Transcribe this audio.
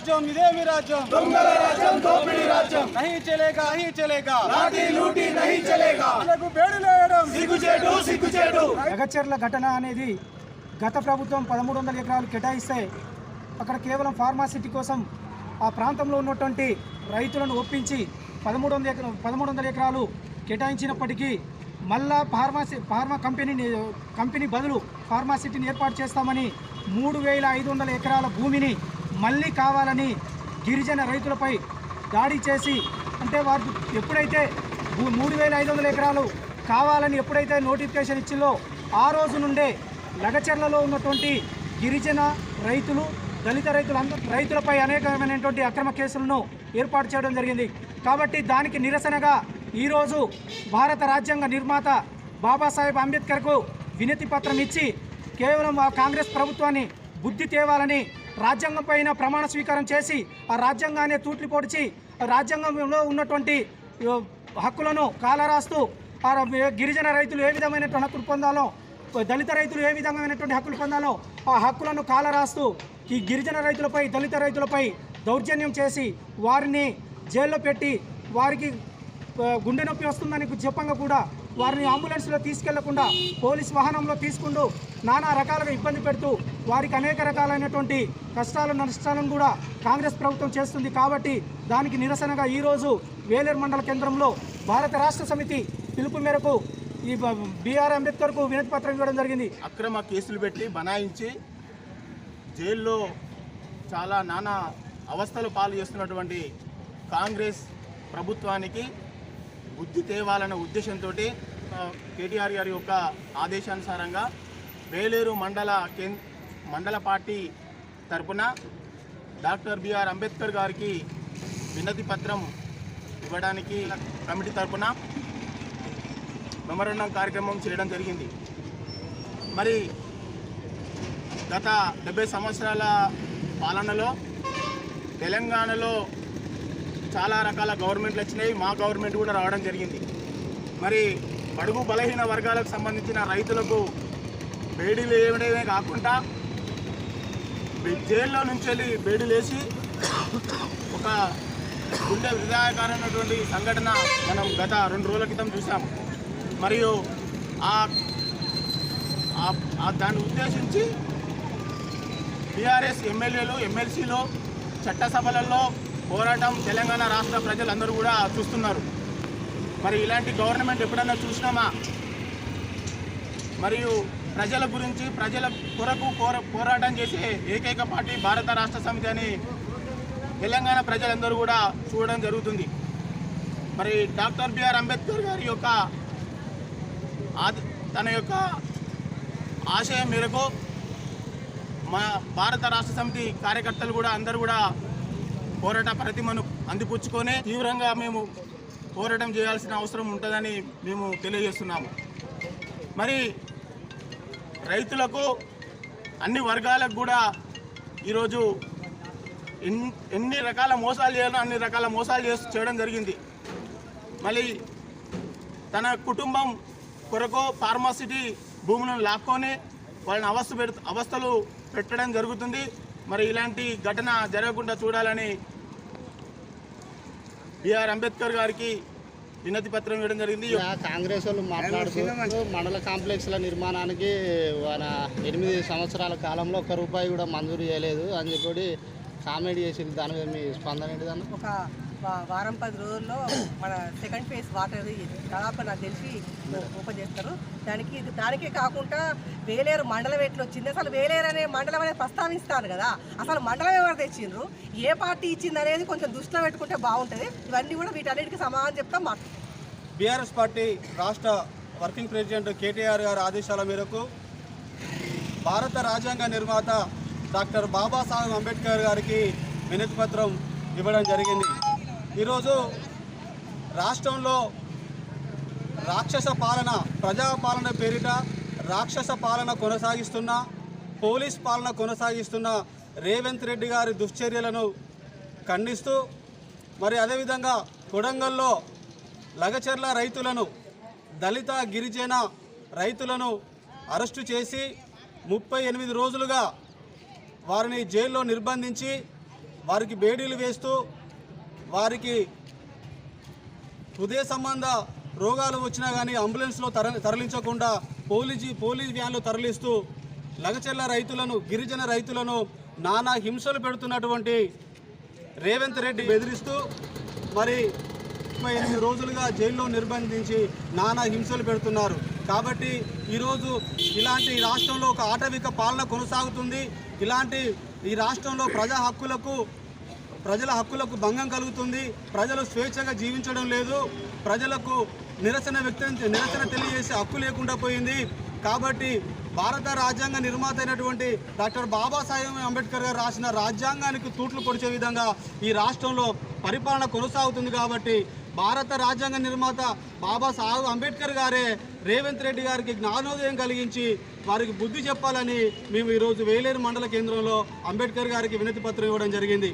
రాజ్యం ఇదేమి రాజ్యం. దొంగల రాజ్యం దోపిడీ రాజ్యం. నహీ చలేగా నహీ చలేగా. లాఠీ లూటీ నహీ చలేగా. ప్రజలకు బేడులేయడం సిగ్గుచేటు సిగ్గుచేటు. ఎగచెర్ల ఘటన అనేది గత ప్రభుత్వం పదమూడు వందల ఎకరాలు కేటాయిస్తే అక్కడ కేవలం ఫార్మాసిటీ కోసం ఆ ప్రాంతంలో ఉన్నటువంటి రైతులను ఒప్పించి పదమూడు వందల ఎకరా పదమూడు వందల ఎకరాలు కేటాయించినప్పటికీ మళ్ళా ఫార్మాసి ఫార్మా కంపెనీని కంపెనీ బదులు ఫార్మాసిటీని ఏర్పాటు చేస్తామని మూడు వేల ఐదు వందల ఎకరాల భూమిని మళ్ళీ కావాలని గిరిజన రైతులపై దాడి చేసి అంటే వారు ఎప్పుడైతే మూడు వేల ఐదు వందల ఎకరాలు కావాలని ఎప్పుడైతే నోటిఫికేషన్ ఇచ్చిందో ఆ రోజు నుండే లగచర్లలో ఉన్నటువంటి గిరిజన రైతులు దళిత రైతులు రైతులపై అనేకమైనటువంటి అక్రమ కేసులను ఏర్పాటు చేయడం జరిగింది. కాబట్టి దానికి నిరసనగా ఈరోజు భారత రాజ్యాంగ నిర్మాత బాబాసాహెబ్ అంబేద్కర్కు వినతి పత్రం ఇచ్చి కేవలం ఆ కాంగ్రెస్ ప్రభుత్వాన్ని బుద్ధి తేవాలని రాజ్యాంగం పైన ప్రమాణ స్వీకారం చేసి ఆ రాజ్యాంగాన్ని తూట్లు పొడిచి ఆ రాజ్యాంగంలో ఉన్నటువంటి హక్కులను కాలరాస్తూ ఆ గిరిజన రైతులు ఏ విధమైనటువంటి హక్కులు పొందాలో దళిత రైతులు ఏ విధమైనటువంటి హక్కులు పొందాలో ఆ హక్కులను కాలరాస్తూ ఈ గిరిజన రైతులపై దళిత రైతులపై దౌర్జన్యం చేసి వారిని జైల్లో పెట్టి వారికి గుండె నొప్పి వస్తుందని చెప్పంగా కూడా వారిని అంబులెన్స్లో తీసుకెళ్ళకుండా పోలీస్ వాహనంలో తీసుకుంటూ నానా రకాలుగా ఇబ్బంది పెడుతూ వారికి అనేక రకాలైనటువంటి కష్టాలు నష్టాలను కూడా కాంగ్రెస్ ప్రభుత్వం చేస్తుంది. కాబట్టి దానికి నిరసనగా ఈరోజు వేలేరు మండల కేంద్రంలో భారత రాష్ట్ర సమితి పిలుపు మేరకు ఈ బీఆర్ బిఆర్ అంబేద్కర్కు వినతి పత్రం ఇవ్వడం జరిగింది. అక్రమ కేసులు పెట్టి బనాయించి జైల్లో చాలా నానా అవస్థలు పాలు చేస్తున్నటువంటి కాంగ్రెస్ ప్రభుత్వానికి బుద్ధి తేవాలన్న ఉద్దేశంతో కేటీఆర్ గారి యొక్క ఆదేశానుసారంగా వేలేరు మండల మండల పార్టీ తరపున డాక్టర్ బిఆర్ అంబేద్కర్ గారికి వినతి పత్రం ఇవ్వడానికి కమిటీ తరపున మెమరాండం కార్యక్రమం చేయడం జరిగింది. మరి గత డెబ్బై సంవత్సరాల పాలనలో తెలంగాణలో చాలా రకాల గవర్నమెంట్లు వచ్చినాయి. మా గవర్నమెంట్ కూడా రావడం జరిగింది. మరి బడుగు బలహీన వర్గాలకు సంబంధించిన రైతులకు బేడీలు వేయడమే కాకుండా జైల్లో నుంచి వెళ్ళి బేడీలేసి ఒక గుండె హృదయకరమైనటువంటి సంఘటన మనం గత రెండు రోజుల క్రితం చూసాం మరియు ఆ ఆ- దాన్ని ఉద్దేశించి టీఆర్ఎస్ ఎమ్మెల్యేలు ఎమ్మెల్సీలు చట్టసభలలో పోరాటం తెలంగాణ రాష్ట్ర ప్రజలందరూ కూడా చూస్తున్నారు. మరి ఇలాంటి గవర్నమెంట్ ఎప్పుడన్నా చూసినామా? మరియు ప్రజల గురించి ప్రజల కొరకు పోరాటం చేసే ఏకైక పార్టీ భారత రాష్ట్ర సమితి అని తెలంగాణ ప్రజలందరూ కూడా చూడడం జరుగుతుంది. మరి డాక్టర్ బిఆర్ అంబేద్కర్ గారి యొక్క తన యొక్క ఆశయం మేరకు మా భారత రాష్ట్ర సమితి కార్యకర్తలు కూడా అందరూ కూడా పోరాట ప్రతిమను అందిపుచ్చుకొని తీవ్రంగా మేము పోరాటం చేయాల్సిన అవసరం ఉంటుందని మేము తెలియజేస్తున్నాము. మరి రైతులకు అన్ని వర్గాలకు కూడా ఈరోజు ఎన్ ఎన్ని రకాల మోసాలు చేయాలో అన్ని రకాల మోసాలు చేసి చేయడం జరిగింది. మళ్ళీ తన కుటుంబం కొరకు ఫార్మాసిటీ భూములను లాక్కొని వాళ్ళని అవస్థ పెడు అవస్థలు పెట్టడం జరుగుతుంది. మరి ఇలాంటి ఘటన జరగకుండా చూడాలని బిఆర్ అంబేద్కర్ గారికి వినతి పత్రం ఇవ్వడం జరిగింది. కాంగ్రెస్ వాళ్ళు మాట్లాడుతూ మండల కాంప్లెక్స్ల నిర్మాణానికి మన ఎనిమిది సంవత్సరాల కాలంలో ఒక్క రూపాయి కూడా మంజూరు చేయలేదు అని చెప్పి కామెడీ చేసింది దాని మీద మీ స్పందన ఏంటిదన్న ఒక వారం పది రోజుల్లో మన సెకండ్ ఫేజ్ వాటర్ దాదాపు నాకు తెలిసి ఓపెన్ చేస్తారు. దానికి దానికే కాకుండా వేలేరు మండలం ఎట్లా వచ్చింది? అసలు వేలేరు అనే మండలం అనేది ప్రస్తావిస్తాను కదా. అసలు మండలం ఎవరు తెచ్చిండ్రు? ఏ పార్టీ ఇచ్చింది అనేది కొంచెం దృష్టిలో పెట్టుకుంటే బాగుంటుంది. ఇవన్నీ కూడా వీటన్నిటికి సమాధానం చెప్తాం మాట బీఆర్ఎస్ పార్టీ రాష్ట్ర వర్కింగ్ ప్రెసిడెంట్ కేటీఆర్ గారి ఆదేశాల మేరకు భారత రాజ్యాంగ నిర్మాత డాక్టర్ బాబాసాహెబ్ అంబేద్కర్ గారికి వినతి పత్రం ఇవ్వడం జరిగింది. ఈరోజు రాష్ట్రంలో రాక్షస పాలన ప్రజాపాలన పేరిట రాక్షస పాలన కొనసాగిస్తున్న పోలీస్ పాలన కొనసాగిస్తున్న రేవంత్ రెడ్డి గారి దుశ్చర్యలను ఖండిస్తూ మరి అదేవిధంగా కొడంగల్లో లగచర్ల రైతులను దళిత గిరిజన రైతులను అరెస్టు చేసి ముప్పై ఎనిమిది రోజులుగా వారిని జైల్లో నిర్బంధించి వారికి బేడీలు వేస్తూ వారికి హృదయ సంబంధ రోగాలు వచ్చినా కానీ అంబులెన్స్లో తర తరలించకుండా పోలీసు పోలీస్ వ్యాన్లు తరలిస్తూ లగచెల్ల రైతులను గిరిజన రైతులను నానా హింసలు పెడుతున్నటువంటి రేవంత్ రెడ్డి బెదిరిస్తూ మరి ముప్పై ఎనిమిది రోజులుగా జైల్లో నిర్బంధించి నానా హింసలు పెడుతున్నారు. కాబట్టి ఈరోజు ఇలాంటి రాష్ట్రంలో ఒక ఆటవిక పాలన కొనసాగుతుంది. ఇలాంటి ఈ రాష్ట్రంలో ప్రజా హక్కులకు ప్రజల హక్కులకు భంగం కలుగుతుంది. ప్రజలు స్వేచ్ఛగా జీవించడం లేదు. ప్రజలకు నిరసన వ్యక్తం నిరసన తెలియజేసే హక్కు లేకుండా పోయింది. కాబట్టి భారత రాజ్యాంగ నిర్మాత అయినటువంటి డాక్టర్ బాబాసాహెబ్ అంబేద్కర్ గారు రాసిన రాజ్యాంగానికి తూట్లు పొడిచే విధంగా ఈ రాష్ట్రంలో పరిపాలన కొనసాగుతుంది కాబట్టి భారత రాజ్యాంగ నిర్మాత బాబాసాహెబ్ అంబేద్కర్ గారే రేవంత్ రెడ్డి గారికి జ్ఞానోదయం కలిగించి వారికి బుద్ధి చెప్పాలని మేము ఈరోజు వేలేరు మండల కేంద్రంలో అంబేద్కర్ గారికి వినతి పత్రం ఇవ్వడం జరిగింది.